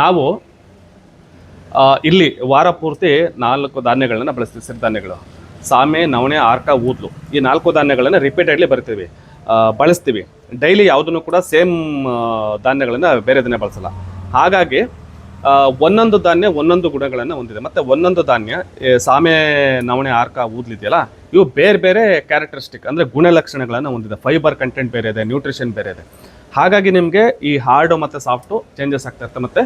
ನಾವು ಇಲ್ಲಿ ವಾರ ಪೂರ್ತಿ ನಾಲ್ಕು ಧಾನ್ಯಗಳನ್ನು ಬಳಸ್ತೀವಿ ಸಿರಿಧಾನ್ಯಗಳು ಸಾಮೆ, ನವಣೆ, ಆರ್ಕ, ಊದ್ಲು. ಈ ನಾಲ್ಕು ಧಾನ್ಯಗಳನ್ನು ರಿಪೀಟೆಡ್ಲಿ ಬರ್ತೀವಿ. ಬಳಸ್ತೀವಿ. ಡೈಲಿ ಯಾವುದನ್ನು ಕೂಡ ಸೇಮ್ ಧಾನ್ಯಗಳನ್ನು ಬೇರೆ ದಿನ ಬಳಸಲ್ಲ. ಹಾಗಾಗಿ ಒಂದೊಂದು ಧಾನ್ಯ ಒಂದೊಂದು ಗುಣಗಳನ್ನು ಹೊಂದಿದೆ. ಮತ್ತು ಒಂದೊಂದು ಧಾನ್ಯ ಸಾಮೆ, ನವಣೆ, ಆರ್ಕ ಊದ್ಲಿದೆಯಲ್ಲ ಇವು ಬೇರೆ ಬೇರೆ ಕ್ಯಾರೆಕ್ಟರಿಸ್ಟಿಕ್ ಅಂದರೆ ಗುಣಲಕ್ಷಣಗಳನ್ನು ಹೊಂದಿದೆ. ಫೈಬರ್ ಕಂಟೆಂಟ್ ಬೇರೆ ಇದೆ ನ್ಯೂಟ್ರಿಷನ್ ಬೇರೆ ಇದೆ. ಹಾಗಾಗಿ ನಿಮಗೆ ಈ ಹಾರ್ಡು ಮತ್ತು ಸಾಫ್ಟು ಚೇಂಜಸ್ ಆಗ್ತಾ ಇರುತ್ತೆ ಮತ್ತು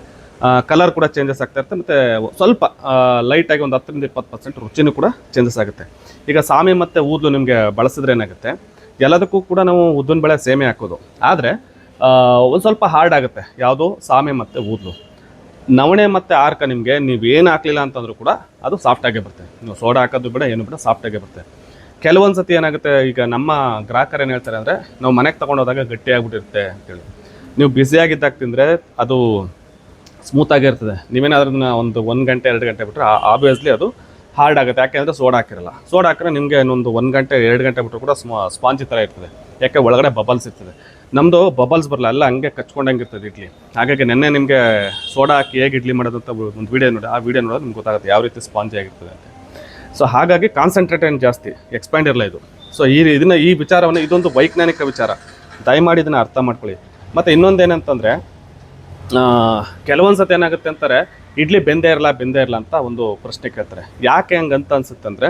ಕಲರ್ ಕೂಡ ಚೇಂಜಸ್ ಆಗ್ತಾ ಇರುತ್ತೆ ಮತ್ತು ಸ್ವಲ್ಪ ಲೈಟಾಗಿ ಒಂದು ಹತ್ತರಿಂದ ಇಪ್ಪತ್ತು ಪರ್ಸೆಂಟ್ ರುಚಿನೂ ಕೂಡ ಚೇಂಜಸ್ ಆಗುತ್ತೆ. ಈಗ ಸಾಮೆ ಮತ್ತು ಊದ್ಲು ನಿಮಗೆ ಬಳಸಿದ್ರೆ ಏನಾಗುತ್ತೆ? ಎಲ್ಲದಕ್ಕೂ ಕೂಡ ನಾವು ಉದ್ದಿನ ಬೆಳೆ ಸೇಮೆ ಹಾಕೋದು. ಆದರೆ ಒಂದು ಸ್ವಲ್ಪ ಹಾರ್ಡ್ ಆಗುತ್ತೆ ಯಾವುದು? ಸಾಮೆ ಮತ್ತು ಊದ್ಲು. ನವಣೆ ಮತ್ತು ಆರ್ಕ ನಿಮಗೆ ನೀವು ಏನು ಹಾಕಲಿಲ್ಲ ಅಂತಂದ್ರೂ ಕೂಡ ಅದು ಸಾಫ್ಟಾಗೇ ಬರುತ್ತೆ. ನೀವು ಸೋಡಾ ಹಾಕೋದು ಬಿಡ, ಏನು ಬಿಡ ಸಾಫ್ಟಾಗೇ ಬರುತ್ತೆ. ಕೆಲವೊಂದು ಸತಿ ಏನಾಗುತ್ತೆ, ಈಗ ನಮ್ಮ ಗ್ರಾಹಕರು ಏನು ಹೇಳ್ತಾರೆ ಅಂದರೆ, ನಾವು ಮನೆಗೆ ತೊಗೊಂಡೋದಾಗ ಗಟ್ಟಿಯಾಗ್ಬಿಟ್ಟಿರುತ್ತೆ ಅಂತೇಳಿ ನೀವು ಬ್ಯುಸಿಯಾಗಿದ್ದಾಗ ತಿಂದರೆ ಅದು ಸ್ಮೂತಾಗಿರ್ತದೆ ನೀವೇನಾದ್ರೂ ಅದನ್ನ ಒಂದು ಒಂದು ಗಂಟೆ, ಎರಡು ಗಂಟೆ ಬಿಟ್ಟರೆ ಆಬ್ವಿಯಸ್ಲಿ ಅದು ಹಾರ್ಡ್ ಆಗುತ್ತೆ. ಯಾಕೆಂದರೆ ಸೋಡಾ ಹಾಕಿರಲ್ಲ. ಸೋಡಾ ಹಾಕಿದ್ರೆ ನಿಮಗೆ ಇನ್ನೊಂದು ಒಂದು ಗಂಟೆ, ಎರಡು ಗಂಟೆ ಬಿಟ್ಟರು ಕೂಡ ಸ್ಮಾ ಸ್ಪಾಂಜಿ ಥರ ಇರ್ತದೆ. ಯಾಕೆ ಒಳಗಡೆ ಬಬಲ್ಸ್ ಇರ್ತದೆ. ನಮ್ಮದು ಬಬಲ್ಸ್ ಬರಲ್ಲ, ಎಲ್ಲ ಹಂಗೆ ಕಚ್ಕೊಂಡಂಗೆ ಇರ್ತದೆ ಇಡ್ಲಿ. ಹಾಗಾಗಿ ನೆನ್ನೆ ನಿಮಗೆ ಸೋಡಾ ಹಾಕಿ ಹೇಗೆ ಇಡ್ಲಿ ಮಾಡೋದಂತ ಒಂದು ವೀಡಿಯೋ ನೋಡಿ, ಆ ವೀಡಿಯೋ ನೋಡೋದು ನಿಮ್ಗೆ ಗೊತ್ತಾಗುತ್ತೆ ಯಾವ ರೀತಿ ಸ್ಪಾಂಜಿ ಆಗಿರ್ತದೆ ಅಂತ. ಸೊ ಹಾಗಾಗಿ ಕಾನ್ಸಂಟ್ರೇಟ್ ಏನು ಜಾಸ್ತಿ? ಎಕ್ಸ್ಪ್ಯಾಂಡ್ ಇರಲ್ಲ ಇದು. ಸೊ ಈ ಇದನ್ನ ಈ ವಿಚಾರವನ್ನು ಇದೊಂದು ವೈಜ್ಞಾನಿಕ ವಿಚಾರ. ದಯಮಾಡಿ ಇದನ್ನು ಅರ್ಥ ಮಾಡ್ಕೊಳ್ಳಿ. ಮತ್ತು ಇನ್ನೊಂದು ಏನಂತಂದರೆ ಕೆಲವೊಂದು ಸತಿ ಏನಾಗುತ್ತೆ ಅಂತಾರೆ, ಇಡ್ಲಿ ಬೆಂದೇ ಇರಲ್ಲ ಬೆಂದೇ ಇರಲ್ಲ ಅಂತ ಒಂದು ಪ್ರಶ್ನೆ ಕೇಳ್ತಾರೆ. ಯಾಕೆ ಹಂಗಂತ ಅನ್ಸುತ್ತೆ ಅಂದರೆ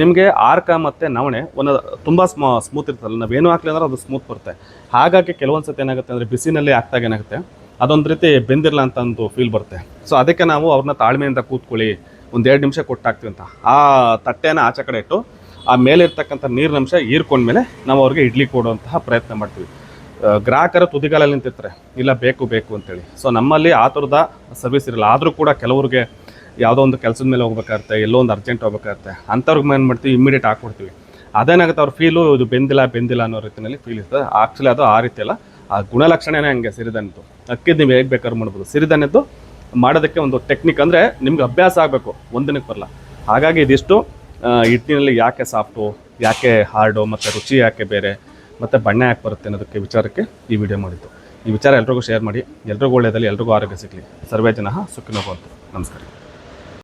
ನಿಮಗೆ ಆರ್ಕ ಮತ್ತು ನವಣೆ ಒಂದು ತುಂಬ ಸ್ಮ ಸ್ಮೂತ್ ಇರ್ತಲ್ಲ ನಾವೇನು ಹಾಕ್ಲಿ ಅಂದ್ರೆ ಅದು ಸ್ಮೂತ್ ಬರುತ್ತೆ. ಹಾಗಾಗಿ ಕೆಲವೊಂದು ಸತಿ ಏನಾಗುತ್ತೆ ಅಂದರೆ, ಬಿಸಿನಲ್ಲಿ ಹಾಕ್ದಾಗ ಏನಾಗುತ್ತೆ, ಅದೊಂದು ರೀತಿ ಬೆಂದಿರಲ್ಲ ಅಂತ ಒಂದು ಫೀಲ್ ಬರುತ್ತೆ. ಸೊ ಅದಕ್ಕೆ ನಾವು ಅವ್ರನ್ನ ತಾಳ್ಮೆಯಿಂದ ಕೂತ್ಕೊಳ್ಳಿ. ಒಂದು ಎರಡು ನಿಮಿಷ ಕೊಟ್ಟಾಕ್ತೀವಿ ಅಂತ. ಆ ತಟ್ಟೆನ ಆಚೆ ಕಡೆ ಇಟ್ಟು, ಆ ಮೇಲೆ ಇರ್ತಕ್ಕಂಥ ನೀರಿನ ಅಂಶ ಹೀರ್ಕೊಂಡ್ಮೇಲೆ ನಾವು ಅವ್ರಿಗೆ ಇಡ್ಲಿ ಕೊಡುವಂತಹ ಪ್ರಯತ್ನ ಮಾಡ್ತೀವಿ. ಗ್ರಾಹಕರು ತುದಿಗಾಲಲ್ಲಿ ನಿಂತಿರ್ತಾರೆ. ಇಲ್ಲ, ಬೇಕು ಬೇಕು ಅಂತೇಳಿ. ಸೊ ನಮ್ಮಲ್ಲಿ ಆ ಥರದ ಸರ್ವಿಸ್ ಇರಲ್ಲ. ಆದರೂ ಕೂಡ ಕೆಲವ್ರಿಗೆ ಯಾವುದೋ ಒಂದು ಕೆಲಸದ ಮೇಲೆ ಹೋಗ್ಬೇಕಾಗುತ್ತೆ, ಎಲ್ಲೋ ಒಂದು ಅರ್ಜೆಂಟ್ ಹೋಗ್ಬೇಕಾಗುತ್ತೆ ಅಂಥವ್ರಿಗೆ ಏನು ಮಾಡ್ತೀವಿ? ಇಮಿಡಿಯೇಟ್ ಹಾಕ್ಕೊಡ್ತೀವಿ. ಅದೇನಾಗುತ್ತೆ ಅವ್ರ ಫೀಲು ಇದು ಬೆಂದಿಲ್ಲ ಬೆಂದಿಲ್ಲ ಅನ್ನೋ ರೀತಿಯಲ್ಲಿ ಫೀಲ್ ಇರ್ತದೆ. ಆ್ಯಕ್ಚುಲಿ ಅದು ಆ ರೀತಿ ಅಲ್ಲ ಆ ಗುಣಲಕ್ಷಣನೇ ಹಂಗೆ ಸಿರಿಧಾನ್ಯದ್ದು. ಅಕ್ಕಿದ್ದು ನೀವು ಹೇಗೆ ಬೇಕಾದ್ರೂ ಮಾಡ್ಬೋದು. ಸಿರಿಧಾನ್ಯದ್ದು ಮಾಡೋದಕ್ಕೆ ಒಂದು ಟೆಕ್ನಿಕ್ ಅಂದರೆ ನಿಮ್ಗೆ ಅಭ್ಯಾಸ ಆಗಬೇಕು, ಒಂದಿನಕ್ಕೆ ಬರಲ್ಲ ಹಾಗಾಗಿ ಇದಿಷ್ಟು ಹಿಟ್ಟಿನಲ್ಲಿ ಯಾಕೆ ಸಾಫ್ಟು ಯಾಕೆ ಹಾರ್ಡು ಮತ್ತು ರುಚಿ ಯಾಕೆ ಬೇರೆ, ಮತ್ತು ಬಣ್ಣ ಯಾಕೆ ಬರುತ್ತೆ ಅನ್ನೋದಕ್ಕೆ ವಿಚಾರಕ್ಕೆ ಈ ವಿಡಿಯೋ ಮಾಡಿದ್ದು. ಈ ವಿಚಾರ ಎಲ್ರಿಗೂ ಶೇರ್ ಮಾಡಿ, ಎಲ್ರಿಗೂ ಒಳ್ಳೆಯದಲ್ಲಿ ಎಲ್ರಿಗೂ ಆರೋಗ್ಯ ಸಿಗಲಿ. ಸರ್ವೇ ಜನ ಸುಖಿನೋ ಬಂತು ನಮಸ್ಕಾರ.